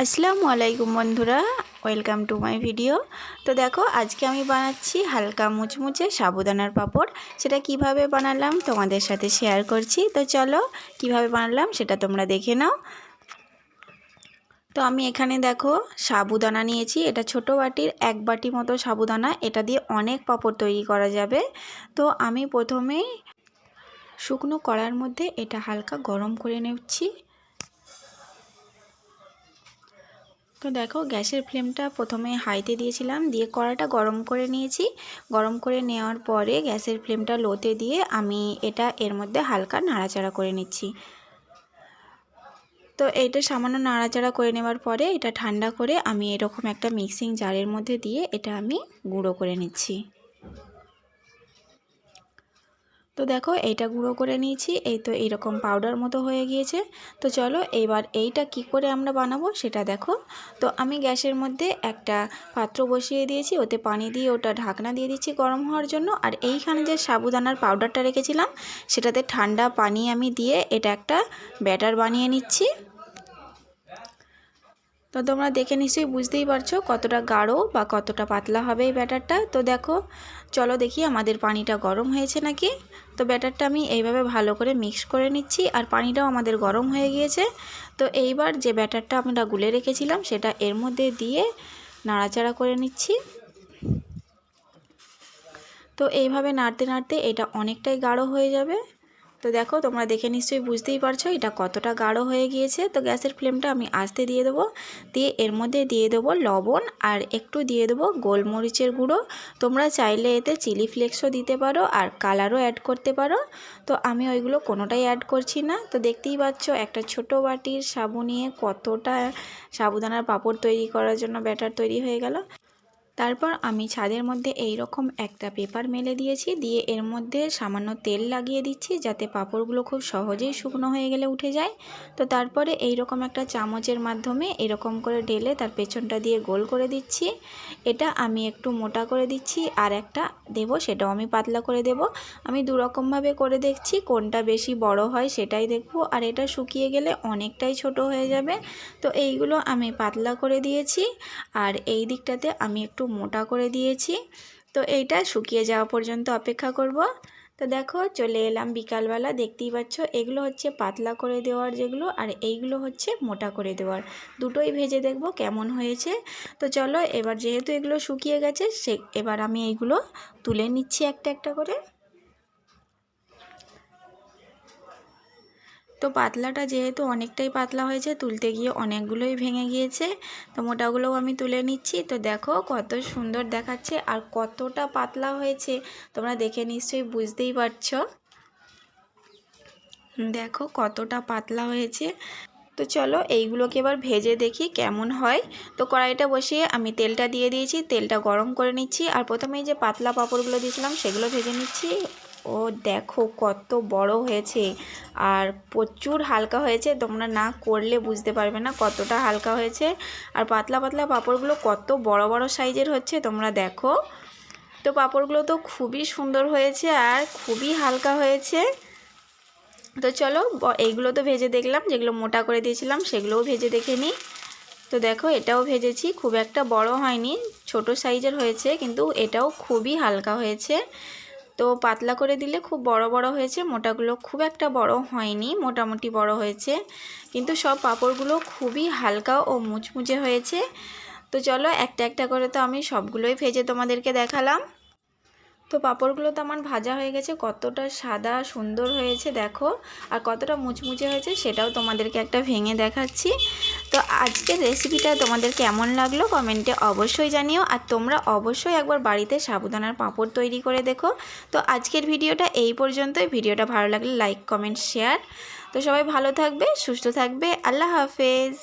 আসসালামু আলাইকুম বন্ধুরা, ওয়েলকাম টু মাই ভিডিও। তো দেখো, আজকে আমি বানাচ্ছি হালকা মুচমুচে সাবুদানার পাঁপড়। সেটা কীভাবে বানালাম তোমাদের সাথে শেয়ার করছি। তো চলো, কীভাবে বানালাম সেটা তোমরা দেখে নাও। তো আমি এখানে দেখো, সাবুদানা নিয়েছি। এটা ছোট বাটির এক বাটি মতো সাবুদানা। এটা দিয়ে অনেক পাঁপড় তৈরি করা যাবে। তো আমি প্রথমেই শুকনো কড়ার মধ্যে এটা হালকা গরম করে নিচ্ছি। তো দেখো গ্যাসের ফ্লেমটা প্রথমে হাইতে দিয়েছিলাম, দিয়ে কড়াটা গরম করে নিয়েছি। গরম করে নেওয়ার পরে গ্যাসের ফ্লেমটা লোতে দিয়ে আমি এটা এর মধ্যে হালকা নাড়াচাড়া করে নিচ্ছি। তো এটা সামান্য নাড়াচাড়া করে নেওয়ার পরে এটা ঠান্ডা করে আমি এরকম একটা মিক্সিং জারের মধ্যে দিয়ে এটা আমি গুঁড়ো করে নিচ্ছি। তো দেখো এইটা গুঁড়ো করে নিয়েছি, এই তো এইরকম পাউডার মতো হয়ে গিয়েছে। তো চলো এবার এইটা কি করে আমরা বানাবো সেটা দেখো। তো আমি গ্যাসের মধ্যে একটা পাত্র বসিয়ে দিয়েছি, ওতে পানি দিয়ে ওটা ঢাকনা দিয়ে দিচ্ছি গরম হওয়ার জন্য। আর এইখানে যে সাবুদানার পাউডারটা রেখেছিলাম, সেটাতে ঠান্ডা পানি আমি দিয়ে এটা একটা ব্যাটার বানিয়ে নিচ্ছি। তো তোমরা দেখে নিশ্চয়ই বুঝতেই পারছ কতটা গাঢ় বা কতটা পাতলা হবে এই ব্যাটারটা। তো দেখো, চলো দেখি আমাদের পানিটা গরম হয়েছে নাকি। তো ব্যাটারটা আমি এইভাবে ভালো করে মিক্স করে নিচ্ছি আর পানিটাও আমাদের গরম হয়ে গিয়েছে। তো এইবার যে ব্যাটারটা আমরা গুলে রেখেছিলাম সেটা এর মধ্যে দিয়ে নাড়াচাড়া করে নিচ্ছি। তো এইভাবে নাড়তে নাড়তে এটা অনেকটাই গাঢ় হয়ে যাবে। তো দেখো, তোমরা দেখে নিশ্চয়ই বুঝতেই পারছ এটা কতটা গাঢ় হয়ে গিয়েছে। তো গ্যাসের ফ্লেমটা আমি আস্তে দিয়ে দেবো। দিয়ে এর মধ্যে দিয়ে দেবো লবণ আর একটু দিয়ে দেবো গোলমরিচের গুঁড়ো। তোমরা চাইলে এতে চিলি ফ্লেক্সও দিতে পারো আর কালারও অ্যাড করতে পারো। তো আমি ওইগুলো কোনোটাই অ্যাড করছি না। তো দেখতেই পাচ্ছ একটা ছোট বাটির সাবু নিয়ে কতটা সাবুদানার পাঁপড় তৈরি করার জন্য ব্যাটার তৈরি হয়ে গেল। তারপর আমি ছাদের মধ্যে এই রকম একটা পেপার মেলে দিয়েছি, দিয়ে এর মধ্যে সামান্য তেল লাগিয়ে দিচ্ছি যাতে পাঁপড়গুলো খুব সহজেই শুকনো হয়ে গেলে উঠে যায়। তো তারপরে এই রকম একটা চামচের মাধ্যমে এরকম করে ঢেলে তার পেছনটা দিয়ে গোল করে দিচ্ছি। এটা আমি একটু মোটা করে দিচ্ছি আর একটা দেব, সেটাও আমি পাতলা করে দেব। আমি দুরকমভাবে করে দেখছি, কোনটা বেশি বড় হয় সেটাই দেখব আর এটা শুকিয়ে গেলে অনেকটাই ছোট হয়ে যাবে। তো এইগুলো আমি পাতলা করে দিয়েছি আর এই দিকটাতে আমি একটু একটু মোটা করে দিয়েছি। তো এইটা শুকিয়ে যাওয়া পর্যন্ত অপেক্ষা করব। তো দেখো, চলে এলাম বিকালবেলা। দেখতেই পাচ্ছ, এগুলো হচ্ছে পাতলা করে দেওয়ার যেগুলো, আর এইগুলো হচ্ছে মোটা করে দেওয়ার। দুটোই ভেজে দেখব কেমন হয়েছে। তো চলো, এবার যেহেতু এগুলো শুকিয়ে গেছে, সে, এবার আমি এইগুলো তুলে নিচ্ছি একটা একটা করে। তো পাতলাটা যেহেতু অনেকটাই পাতলা হয়েছে, তুলতে গিয়ে অনেকগুলোই ভেঙে গিয়েছে, তো মোটাগুলোও আমি তুলে নিচ্ছি। তো দেখো কত সুন্দর দেখাচ্ছে আর কতটা পাতলা হয়েছে, তোমরা দেখে নিশ্চয়ই বুঝতেই পারছ। দেখো কতটা পাতলা হয়েছে। তো চলো এইগুলোকে এবার ভেজে দেখি কেমন হয়। তো কড়াইটা বসিয়ে আমি তেলটা দিয়ে দিয়েছি, তেলটা গরম করে নিচ্ছি, আর প্রথমেই যে পাতলা পাঁপড়গুলো দিয়েছিলাম সেগুলো ভেজে নিচ্ছি। ও দেখো কত বড় হয়েছে। আর প্রচুর হালকা হয়েছে, তোমরা না করলে বুঝতে পারবে না কতটা হালকা হয়েছে। আর পাতলা পাতলা পাঁপড়গুলো কত বড় বড় সাইজের হচ্ছে তোমরা দেখো। তো পাঁপড়গুলো তো খুবই সুন্দর হয়েছে আর খুবই হালকা হয়েছে। তো চলো এইগুলো তো ভেজে দেখলাম, যেগুলো মোটা করে দিয়েছিলাম সেগুলোও ভেজে দেখে নিই। তো দেখো এটাও ভেজেছি, খুব একটা বড় হয়নি, ছোট সাইজের হয়েছে কিন্তু এটাও খুবই হালকা হয়েছে। তো পাতলা করে দিলে খুব বড় বড় হয়েছে। মোটাগুলো খুব একটা বড় হয়নি, মোটামুটি বড় হয়েছে। কিন্তু সব পাঁপড়গুলো খুবই হালকা ও মুচমুচে হয়েছে। তো চলো একটা একটা করে তো আমি সবগুলোই ভেজে তোমাদেরকে দেখালাম। তো পাঁপড়গুলো তো আমার ভাজা হয়ে গেছে, কতটা সাদা সুন্দর হয়েছে, দেখো। আর কতটা মুচমুচে হয়েছে সেটাও তোমাদেরকে একটা ভেঙে দেখাচ্ছি। তো আজকের রেসিপিটা তোমাদের কেমন লাগল কমেন্টে অবশ্যই জানিও। আর তোমরা অবশ্যই একবার বাড়িতে সাবুদানার পাঁপড় তৈরি করে দেখো। তো আজকের ভিডিওটা এই পর্যন্তই। ভিডিওটা ভালো লাগলে লাইক কমেন্ট শেয়ার তো সবাই ভালো থাকবে, সুস্থ থাকবে। আল্লাহ হাফেজ।